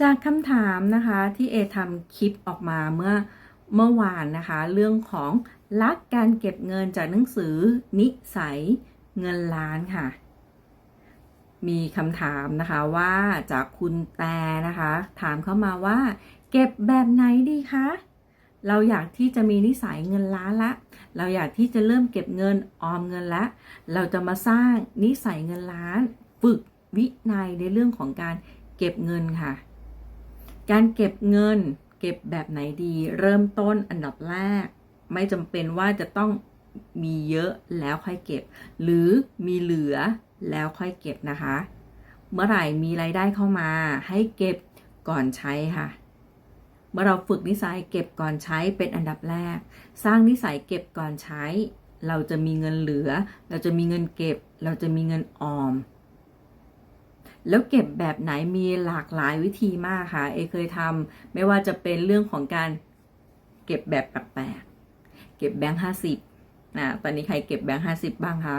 จากคำถามนะคะที่เอทำคลิปออกมาเมื่อเมื่อวานนะคะ เรื่องของลักการเก็บเงินจากหนังสือ นิสัยเงินล้านค่ะ มีคำถามนะคะว่าจากคุณแต่นะคะ ถามเข้ามาว่า เก็บแบบไหนดีคะเราอยากที่จะมีนิสัยเงินล้านละ เราอยากที่จะเริ่มเก็บเงินออมเงินละ เราจะมาสร้างนิสัยเงินล้าน ฝึกวินัยในเรื่องของการเก็บเงินค่ะ การเก็บเงิน เก็บแบบไหนดี เริ่มต้นอันดับแรก ไม่จำเป็นว่าจะต้องมีเยอะแล้วค่อยเก็บ หรือมีเหลือแล้วค่อยเก็บนะคะ เมื่อไหร่มีรายได้เข้ามา ให้เก็บก่อนใช้ค่ะ เมื่อเราฝึกนิสัยเก็บก่อนใช้เป็นอันดับแรก สร้างนิสัยเก็บก่อนใช้ เราจะมีเงินเหลือ เราจะมีเงินเก็บ เราจะมีเงินออม แล้วเก็บแบบไหนมีหลากหลายวิธีมากค่ะ เอเคยทำไม่ว่าจะเป็นเรื่องของการเก็บแบบแปลกๆเก็บแบงค์ห้าสิบนะตอนนี้ใครเก็บแบงค์ห้าสิบบ้างคะ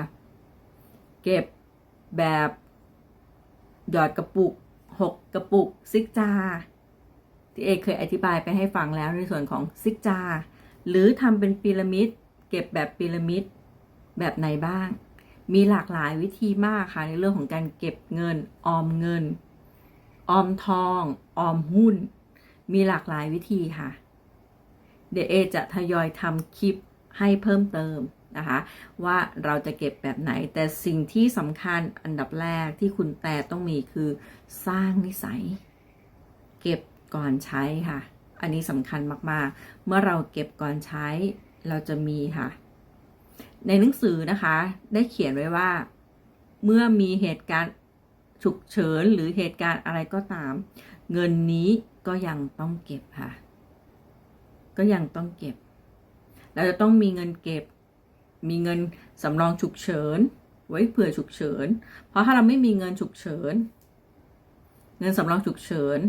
เก็บแบบหยอดกระปุกหกกระปุกซิกจาที่เอเคยอธิบายไปให้ฟังแล้วในส่วนของซิกจาหรือทำเป็นพีระมิด เก็บแบบพีระมิดแบบไหนบ้าง มีหลากหลายวิธีมากค่ะ ในเรื่องของการเก็บเงิน ออมเงิน ออมทอง ออมหุ้น มีหลากหลายวิธีค่ะ เดี๋ยวเอจะทยอยทำคลิปให้เพิ่มเติมนะคะว่าเราจะเก็บแบบไหนแต่สิ่งที่สำคัญอันดับแรกที่คุณแต่ต้องมีคือสร้างนิสัย เก็บก่อนใช้ค่ะ อันนี้สำคัญมากๆ เมื่อเราเก็บก่อนใช้เราจะมีค่ะ ในหนังสือนะคะ ได้เขียนไว้ว่า เมื่อมีเหตุการณ์ฉุกเฉินหรือเหตุการณ์อะไรก็ตาม เงินนี้ก็ยังต้องเก็บค่ะ ก็ยังต้องเก็บ เราจะต้องมีเงินเก็บ มีเงินสำรองฉุกเฉิน ไว้เผื่อฉุกเฉิน เพราะถ้าเราไม่มีเงินฉุกเฉิน เงินสำรองฉุกเฉิน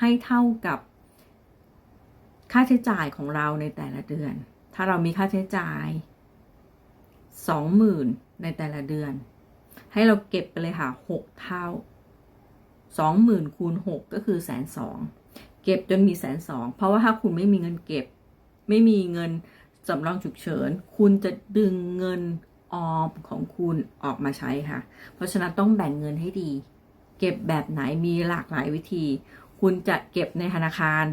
ให้เท่ากับ ค่าใช้จ่ายของเราในแต่ละเดือน ถ้าเรามีค่าใช้จ่าย สองหมื่นในแต่ละเดือน ให้เราเก็บไปเลยค่ะหกเท่าสองหมื่นคูณหกก็คือแสนสองเก็บจนมีแสนสองเพราะว่าถ้าคุณไม่มีเงินเก็บ ไม่มีเงินสำรองฉุกเฉิน คุณจะดึงเงินออมของคุณออกมาใช้ค่ะ เพราะฉะนั้นต้องแบ่งเงินให้ดี เก็บแบบไหนมีหลากหลายวิธี คุณจะเก็บในธนาคาร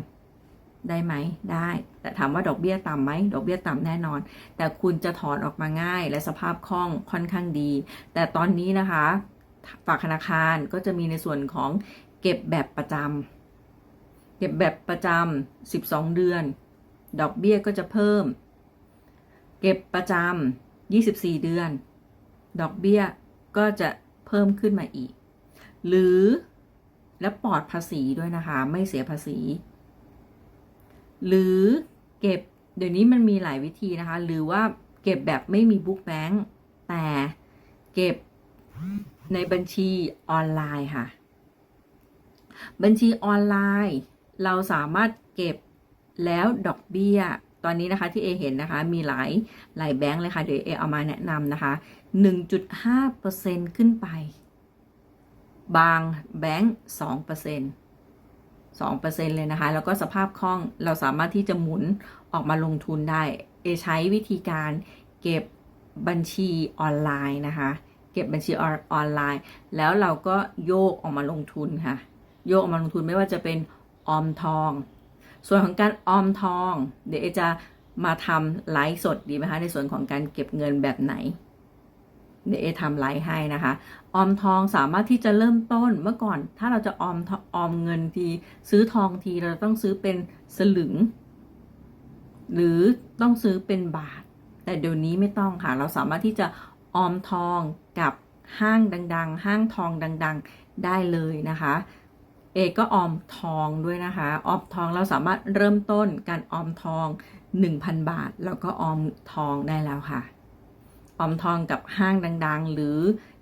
ได้ไหมได้ แต่ถามว่าดอกเบี้ยต่ำไหมดอกเบี้ยต่ำแน่นอน แต่คุณจะถอนออกมาง่าย และสภาพคล่องค่อนข้างดี แต่ตอนนี้นะคะ ฝากธนาคารก็จะมีในส่วนของเก็บแบบประจำเก็บแบบประจำ12 เดือน ดอกเบี้ยก็จะเพิ่ม เก็บประจำ24 เดือน ดอกเบี้ยก็จะเพิ่มขึ้นมาอีก หรือและปลอดภาษีด้วยนะคะ ไม่เสียภาษี หรือเก็บเดี๋ยวนี้มันมีหลายวิธีนะคะ หรือว่าเก็บแบบไม่มีบุ๊กแบงค์แต่เก็บในบัญชีออนไลน์ค่ะ บัญชีออนไลน์ เราสามารถเก็บแล้วดอกเบี้ย ตอนนี้นะคะที่เอเห็นนะคะ มีหลายหลายแบงค์เลยค่ะ เดี๋ยวเอเอามาแนะนำนะคะ 1.5%ขึ้นไป บางแบงค์2% 2%เลยนะคะ แล้วก็สภาพคล่องเราสามารถที่จะหมุนออกมาลงทุนได้ เอใช้วิธีการเก็บบัญชีออนไลน์นะคะ เก็บบัญชีออนไลน์ แล้วเราก็โยกออกมาลงทุนค่ะ โยกออกมาลงทุนไม่ว่าจะเป็นออมทอง ส่วนของการออมทอง เดี๋ยวจะมาทำไลฟ์สดดีไหมคะในส่วนของการเก็บเงินแบบไหน เดี๋ยวเอทำไลฟ์ให้นะคะ ออมทองสามารถที่จะเริ่มต้นเมื่อก่อน ถ้าเราจะออมออมเงินที ซื้อทองทีเราต้องซื้อเป็นสลึง หรือต้องซื้อเป็นบาท แต่เดี๋ยวนี้ไม่ต้องค่ะ เราสามารถที่จะออมทองกับห้างดัง ๆ ห้างทองดัง ๆ ได้เลยนะคะ เอก็ออมทองด้วยนะคะ ออมทองเราสามารถเริ่มต้นการออมทอง 1,000 บาท แล้วก็ออมทองได้แล้วค่ะ ออมทองกับห้างดัง ๆ หรือ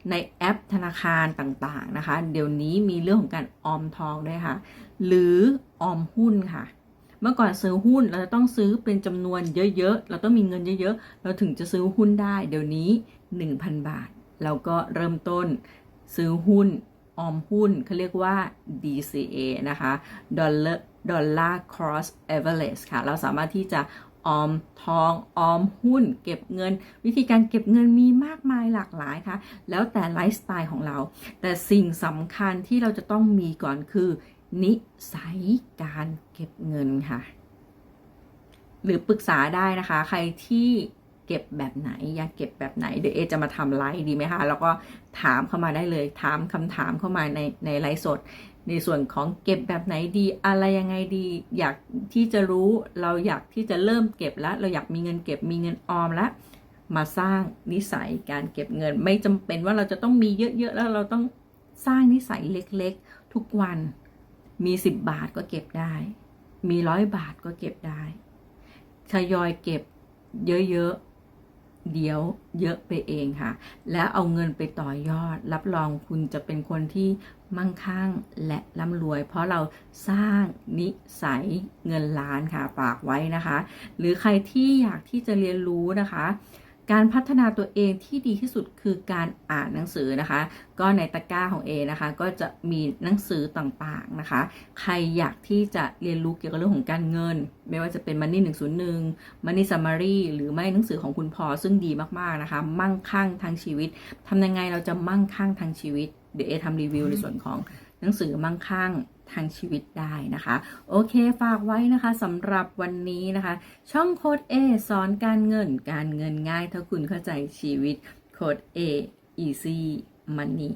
ในแอปธนาคารต่างๆนะคะ เดี๋ยวนี้มีเรื่องของการออมทองด้วยค่ะ หรือออมหุ้นค่ะ เมื่อก่อนซื้อหุ้นเราจะต้องซื้อเป็นจำนวนเยอะๆ เราต้องมีเงินเยอะๆ เราถึงจะซื้อหุ้นได้ เดี๋ยวนี้ 1,000 บาท เราก็เริ่มต้นซื้อหุ้นออมหุ้นเขาเรียกว่า DCA นะคะ Dollar Dollar Cross Average ค่ะ เราสามารถที่จะ ออมทองออมหุ้น เก็บเงิน วิธีการเก็บเงินมีมากมายหลากหลายค่ะ แล้วแต่ไลฟ์สไตล์ของเรา แต่สิ่งสำคัญที่เราจะต้องมีก่อนคือ นิสัยการเก็บเงินค่ะ หรือปรึกษาได้นะคะ ใครที่ เก็บแบบไหน อยากเก็บแบบไหน เดี๋ยวเอจะมาทำไลฟ์ดีไหมคะ แล้วก็ถามเข้ามาได้เลย ถามคำถามเข้ามาในในไลฟ์สด ในส่วนของเก็บแบบไหนดี อะไรยังไงดี อยากที่จะรู้ เราอยากที่จะเริ่มเก็บแล้ว เราอยากมีเงินเก็บ มีเงินออมแล้ว มาสร้างนิสัยการเก็บเงิน ไม่จำเป็นว่าเราจะต้องมีเยอะๆ แล้วเราต้องสร้างนิสัยเล็กๆ ทุกวัน มี10บาทก็เก็บได้ มีร้อยบาทก็เก็บได้ ทยอยเก็บเยอะๆ เดี๋ยวเยอะไปเองค่ะ แล้วเอาเงินไปต่อยอด รับรองคุณจะเป็นคนที่มั่งคั่งและร่ำรวย เพราะเราสร้างนิสัยเงินล้านค่ะฝากไว้นะคะ หรือใครที่อยากที่จะเรียนรู้นะคะ การพัฒนาตัวเองที่ดีที่สุดคือการอ่านหนังสือนะคะ ก็ในตะกร้าของเอนะคะ ก็จะมีหนังสือต่างๆนะคะ ใครอยากที่จะเรียนรู้เกี่ยวกับเรื่องของการเงิน ไม่ว่าจะเป็น Money 101 Money Summary หรือไม่หนังสือของคุณพอซึ่งดีมากๆนะคะ มั่งคั่งทางชีวิตทำยังไงเราจะมั่งคั่งทางชีวิต เดี๋ยวเอทำรีวิวในส่วนของหนังสือมั่งคั่ง ทางชีวิตได้นะคะ โอเคฝากไว้นะคะสำหรับวันนี้นะคะ ช่องโค้ด A สอนการเงินการเงินง่าย ถ้าคุณเข้าใจชีวิตโค้ด A easy money